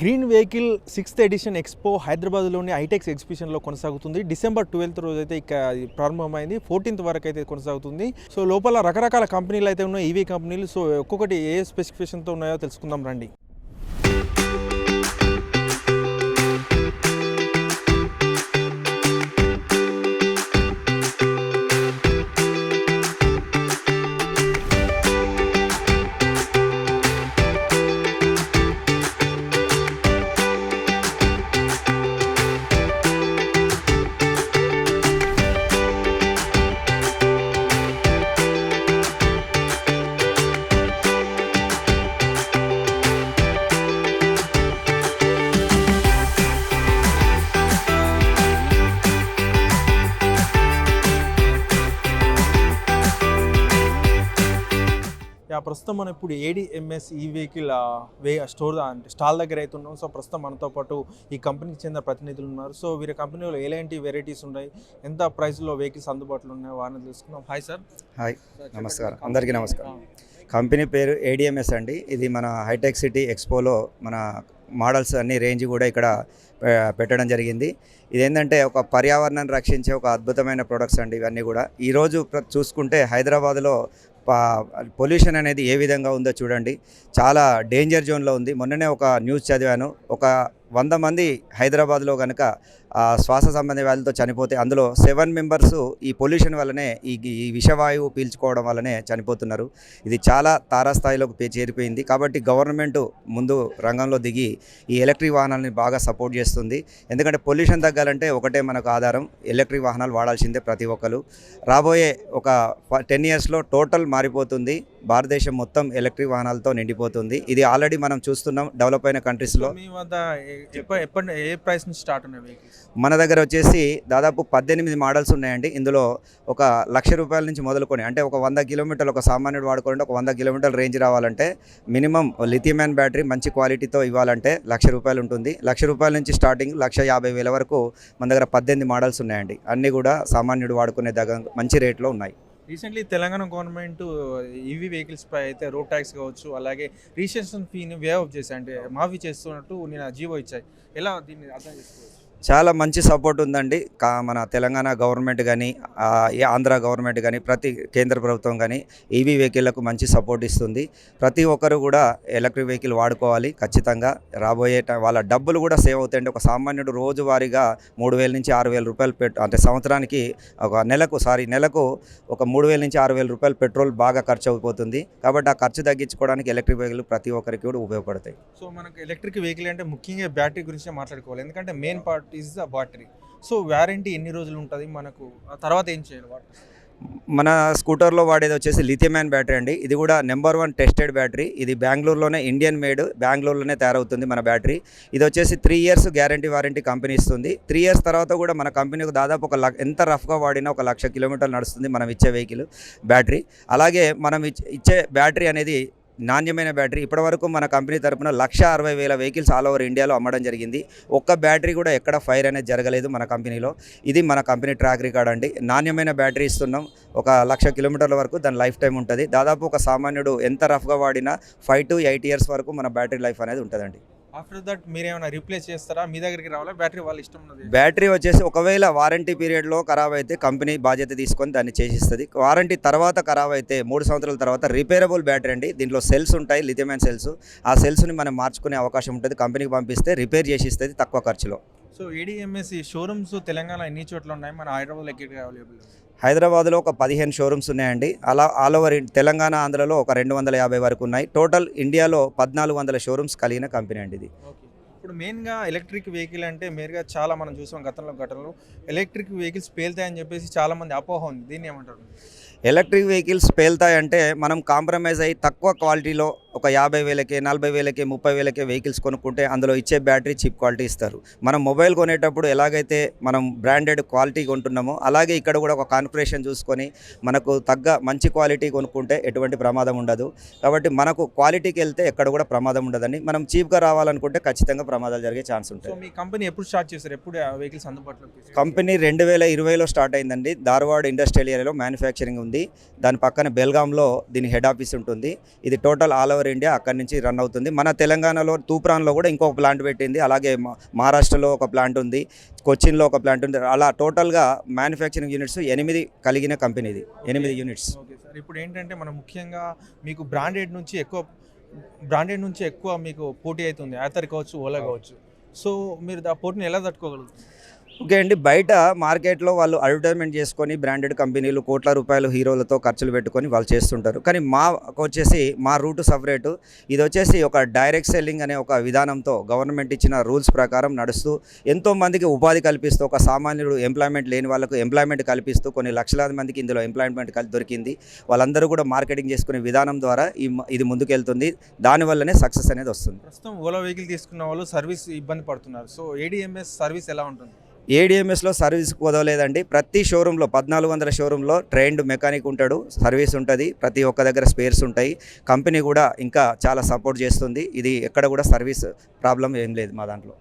Green vehicle sixth edition expo హైదరాబాద్లోని హైటెక్స్ ఎగ్జిబిషన్లో కొనసాగుతుంది. డిసెంబర్ ట్వెల్త్ రోజు అయితే ఇక ప్రారంభమైంది. ఫోర్టీన్త్ వరకు అయితే కొనసాగుతుంది. సో లోపల రకరకాల కంపెనీలు అయితే ఉన్నాయి. ఈవీ కంపెనీలు. సో ఒక్కొక్కటి ఏ స్పెసిఫికేషన్తో ఉన్నాయో తెలుసుకుందాం రండి. ప్రస్తుతం మనం ఇప్పుడు ఏడిఎంఎస్ ఈ వెహికల్ వే స్టోర్ అంటే స్టాల్ దగ్గర అయితే ఉన్నాం. సో ప్రస్తుతం మనతో పాటు ఈ కంపెనీకి చెందిన ప్రతినిధులు ఉన్నారు. సో వీరి కంపెనీలో ఎలాంటి వెరైటీస్ ఉన్నాయి? ఎంత ప్రైస్లో వెహికల్స్ అందుబాటులో ఉన్నాయో? వారిని తెలుసుకుందాం. హాయ్ సార్ హాయ్ నమస్కారం. అందరికీ నమస్కారం. కంపెనీ పేరు ఏడిఎంఎస్ అండి. ఇది మన హైటెక్ సిటీ ఎక్స్పోలో మన మోడల్స్ అన్ని రేంజ్ కూడా ఇక్కడ పెట్టడం జరిగింది. ఇదేంటంటే ఒక పర్యావరణాన్ని రక్షించే ఒక అద్భుతమైన ప్రొడక్ట్స్ అండి ఇవన్నీ కూడా. ఈరోజు చూసుకుంటే హైదరాబాద్లో పొల్యూషన్ అనేది ఏ విధంగా ఉందో చూడండి. చాలా డేంజర్ జోన్లో ఉంది. మొన్ననే ఒక న్యూస్ చదివాను. ఒక వంద మంది హైదరాబాద్లో కనుక శ్వాస సంబంధ వ్యాధులతో చనిపోతే అందులో సెవెన్ మెంబర్స్ ఈ పొల్యూషన్ వల్లనే ఈ ఈ విషవాయువు పీల్చుకోవడం వల్లనే చనిపోతున్నారు. ఇది చాలా తారాస్థాయిలోకి పే- చేరిపోయింది. కాబట్టి గవర్నమెంట్ ముందు రంగంలో దిగి ఈ ఎలక్ట్రిక్ వాహనాలని బాగా సపోర్ట్ చేస్తుంది. ఎందుకంటే పొల్యూషన్ తగ్గాలంటే ఒకటే మనకు ఆధారం ఎలక్ట్రిక్ వాహనాలు వాడాల్సిందే ప్రతి ఒక్కరు. రాబోయే ఒక టెన్ ఇయర్స్లో టోటల్ మారిపోతుంది. భారతదేశం మొత్తం ఎలక్ట్రిక్ వాహనాలతో నిండిపోతుంది. ఇది ఆల్రెడీ మనం చూస్తున్నాం డెవలప్ అయిన కంట్రీస్లో. మీ వద్ద ఏ- ప్రైస్ నుంచి స్టార్ట్ ఉన్నాయి మన దగ్గర వచ్చేసి దాదాపు పద్దెనిమిది మోడల్స్ ఉన్నాయండి. ఇందులో ఒక లక్ష రూపాయల నుంచి మొదలుకొని అంటే ఒక వంద కిలోమీటర్లు ఒక సామాన్యుడు వాడుకోవాలంటే ఒక వంద కిలోమీటర్ల రేంజ్ రావాలంటే మినిమం లిథియం బ్యాటరీ మంచి క్వాలిటీతో ఇవ్వాలంటే లక్ష రూపాయలు ఉంటుంది. లక్ష రూపాయల నుంచి స్టార్టింగ్ లక్ష యాభై వేల వరకు మన దగ్గర పద్దెనిమిది మోడల్స్ ఉన్నాయండి. అన్నీ కూడా సామాన్యుడు వాడుకునే దగ్గర మంచి రేట్లో ఉన్నాయి. Recently Telangana government EV vehicles పై అయితే రోడ్ ట్యాక్స్ కావచ్చు అలాగే రిజిస్ట్రేషన్ ఫీని వే ఆఫ్ చేశాయి అంటే మాఫీ చేస్తున్నట్టు నేను జీవో ఇచ్చాయి. ఎలా దీన్ని అర్థం చేసుకోవచ్చు? చాలా మంచి సపోర్ట్ ఉందండి. కా మన తెలంగాణ గవర్నమెంట్ కానీ ఆంధ్ర గవర్నమెంట్ కానీ ప్రతి కేంద్ర ప్రభుత్వం కానీ ఈవీ వెహికల్లకు మంచి సపోర్ట్ ఇస్తుంది. ప్రతి ఒక్కరు కూడా ఎలక్ట్రిక్ వెహికల్ వాడుకోవాలి ఖచ్చితంగా. రాబోయే వాళ్ళ డబ్బులు కూడా సేవ్ అవుతాయండి. ఒక సామాన్యుడు రోజువారీగా మూడు వేల నుంచి ఆరు వేల రూపాయలు పెట్టు అంటే సంవత్సరానికి ఒక నెలకు సారీ నెలకు ఒక మూడు వేల నుంచి ఆరు వేల రూపాయలు పెట్రోల్ బాగా ఖర్చు అయిపోతుంది. కాబట్టి ఆ ఖర్చు తగ్గించుకోవడానికి ఎలక్ట్రిక్ వెహికల్ ప్రతి ఒక్కరికి కూడా ఉపయోగపడతాయి. సో మనకు ఎలక్ట్రిక్ వెహికల్ అంటే ముఖ్యంగా బ్యాటరీ గురించి మాట్లాడుకోవాలి. ఎందుకంటే main part is the battery so warranty ఎన్ని రోజులు ఉంటుంది? మనకు ఆ తర్వాత ఏం చేయాలి వాటి మన స్కూటర్లో వాడేది వచ్చేసి లిథియం బ్యాటరీ అండి. ఇది కూడా నెంబర్ వన్ టెస్టెడ్ బ్యాటరీ. ఇది బెంగళూరులోనే ఇండియన్ మేడ్ బెంగళూరులోనే తయారవుతుంది మన బ్యాటరీ. ఇది వచ్చేసి three years guarantee warranty company ఇస్తుంది. త్రీ ఇయర్స్ తర్వాత కూడా మన కంపెనీకి దాదాపు ఒక ఎంత రఫ్గా వాడినా ఒక లక్ష కిలోమీటర్లు నడుస్తుంది మనం ఇచ్చే వెహికల్ బ్యాటరీ. అలాగే మనం ఇచ్చే బ్యాటరీ అనేది నాణ్యమైన బ్యాటరీ. ఇప్పటివరకు మన కంపెనీ తరపున లక్ష అరవై వేల వెహికల్స్ ఆల్ ఓవర్ ఇండియాలో అమ్మడం జరిగింది. ఒక్క బ్యాటరీ కూడా ఎక్కడ ఫైర్ అనేది జరగలేదు మన కంపెనీలో. ఇది మన కంపెనీ ట్రాక్ రికార్డ్ అండి. నాణ్యమైన బ్యాటరీ ఇస్తున్నాం. ఒక లక్ష కిలోమీటర్ల వరకు దాని లైఫ్ టైం ఉంటుంది. దాదాపు ఒక సామాన్యుడు ఎంత రఫ్గా వాడినా ఫైవ్ టు ఎయిట్ ఇయర్స్ వరకు మన బ్యాటరీ లైఫ్ అనేది ఉంటుందండి. ఆఫ్టర్ దట్ మీరు ఏమైనా రీప్లేస్ చేస్తారా? మీ దగ్గరికి రావాలా? బ్యాటరీ వాళ్ళ ఇష్టం ఉన్నది. బ్యాటరీ వచ్చేసి ఒకవేళ వారంటీ పీరియడ్లో ఖరాబ్ అయితే కంపెనీ బాధ్యత తీసుకొని దాన్ని చేసిస్తుంది. వారంటీ తర్వాత ఖరాబ్ అయితే మూడు సంవత్సరాల తర్వాత రిపేరబుల్ బ్యాటరీ అండి. దీంట్లో సెల్స్ ఉంటాయి లిథియమైన సెల్స్. ఆ సెల్స్ని మనం మార్చుకునే అవకాశం ఉంటుంది. కంపెనీకి పంపిస్తే రిపేర్ చేసి ఇస్తుంది తక్కువ ఖర్చులో. సో ఏడిఎంఎస్ షోరూమ్స్ తెలంగాణ ఎన్ని చోట్ల ఉన్నాయి? మన హైదరాబాద్లో ఎక్కడ అవైలబుల్? హైదరాబాద్లో ఒక పదిహేను షోరూమ్స్ ఉన్నాయండి. అలా ఆల్ ఓవర్ తెలంగాణ ఆంధ్రలో ఒక రెండు వందల యాభై వరకు ఉన్నాయి. టోటల్ ఇండియాలో పద్నాలుగు వందల షోరూమ్స్ కలిగిన కంపెనీ అండి ఇది. ఇప్పుడు మెయిన్గా ఎలక్ట్రిక్ వెహికల్ అంటే మేరుగా చాలా మనం చూసాం గతంలో ఘటనలో ఎలక్ట్రిక్ వెహికల్స్ పేలుతాయని చెప్పేసి చాలా మంది అపోహ ఉంది. దీన్ని ఏమంటారు? ఎలక్ట్రిక్ వెహికల్స్ పేలుతాయంటే మనం కాంప్రమైజ్ అయ్యి తక్కువ క్వాలిటీలో ఒక యాభై వేలకి నలభై వేలకి ముప్పై వేలకి వెహికల్స్ కొనుక్కుంటే అందులో ఇచ్చే బ్యాటరీ చీప్ క్వాలిటీ ఇస్తారు. మనం మొబైల్ కొనేటప్పుడు ఎలాగైతే మనం బ్రాండెడ్ క్వాలిటీ కొంటున్నామో అలాగే ఇక్కడ కూడా ఒక కాన్ఫిగరేషన్ చూసుకొని మనకు తగ్గ మంచి క్వాలిటీ కొనుక్కుంటే ఎటువంటి ప్రమాదం ఉండదు. కాబట్టి మనకు క్వాలిటీకి వెళ్తే ఎక్కడ కూడా ప్రమాదం ఉండదండి. మనం చీప్గా రావాలనుకుంటే ఖచ్చితంగా ప్రమాదాలు జరిగే ఛాన్స్ సో ఉంటాయి. మీ కంపెనీ ఎప్పుడు స్టార్ట్ చేశారు? ఎప్పుడు వెహికల్స్ తీసుకొచ్చారు? కంపెనీ రెండు వేల ఇరవైలో స్టార్ట్ అయిందండి. ధార్వాడ్ ఇండస్ట్రియల్ ఏరియాలో మ్యానుఫ్యాక్చరింగ్ ఉంది. ఉంది దాని పక్కన బెల్గాంలో దీని హెడ్ ఆఫీస్ ఉంటుంది. ఇది టోటల్ ఆల్ ఓవర్ ఇండియా అక్కడి నుంచి రన్ అవుతుంది. మన తెలంగాణలో తూప్రాన్లో కూడా ఇంకొక ప్లాంట్ పెట్టింది. అలాగే మహారాష్ట్రలో ఒక ప్లాంట్ ఉంది. కొచ్చిన్లో ఒక ప్లాంట్ ఉంది. అలా టోటల్గా మ్యానుఫ్యాక్చరింగ్ యూనిట్స్ ఎనిమిది కలిగిన కంపెనీది. ఎనిమిది యూనిట్స్. ఓకే సార్ ఇప్పుడు ఏంటంటే మనం ముఖ్యంగా మీకు బ్రాండెడ్ నుంచి ఎక్కువ బ్రాండెడ్ నుంచి ఎక్కువ మీకు పోటీ అవుతుంది. యాతర్ కావచ్చు ఓలా కావచ్చు. సో మీరు ఆ పోటీని ఎలా తట్టుకోగలుగుతారు? ఓకే అండి. బయట మార్కెట్లో వాళ్ళు అడ్వర్టైజ్మెంట్ చేసుకొని బ్రాండెడ్ కంపెనీలు కోట్ల రూపాయలు హీరోలతో ఖర్చులు పెట్టుకొని వాళ్ళు చేస్తుంటారు. కానీ మా వచ్చేసి మా రూట్ సపరేటు ఇది వచ్చేసి ఒక డైరెక్ట్ సెల్లింగ్ అనే ఒక విధానంతో గవర్నమెంట్ ఇచ్చిన రూల్స్ ప్రకారం నడుస్తూ ఎంతోమందికి ఉపాధి కల్పిస్తూ ఒక సామాన్యుడు ఎంప్లాయ్మెంట్ లేని వాళ్ళకు ఎంప్లాయ్మెంట్ కల్పిస్తూ కొన్ని లక్షలాది మందికి ఇందులో ఎంప్లాయ్మెంట్ దొరికింది. వాళ్ళందరూ కూడా మార్కెటింగ్ చేసుకునే విధానం ద్వారా ఈ ఇది ముందుకెళ్తుంది. దానివల్లనే సక్సెస్ అనేది వస్తుంది. ప్రస్తుతం ఓలా వెహికల్ తీసుకున్న వాళ్ళు సర్వీస్ ఇబ్బంది పడుతున్నారు. సో ఏడిఎంఎస్ సర్వీస్ ఎలా ఉంటుంది? ఏడిఎంఎస్లో సర్వీస్ కుదవలేదండి. ప్రతి షోరూంలో పద్నాలుగు వందల షోరూంలో ట్రైన్డ్ మెకానిక్ ఉంటాడు. సర్వీస్ ఉంటుంది. ప్రతి ఒక్క దగ్గర స్పేర్స్ ఉంటాయి. కంపెనీ కూడా ఇంకా చాలా సపోర్ట్ చేస్తుంది. ఇది ఎక్కడ కూడా సర్వీస్ ప్రాబ్లం ఏం లేదు మా దాంట్లో.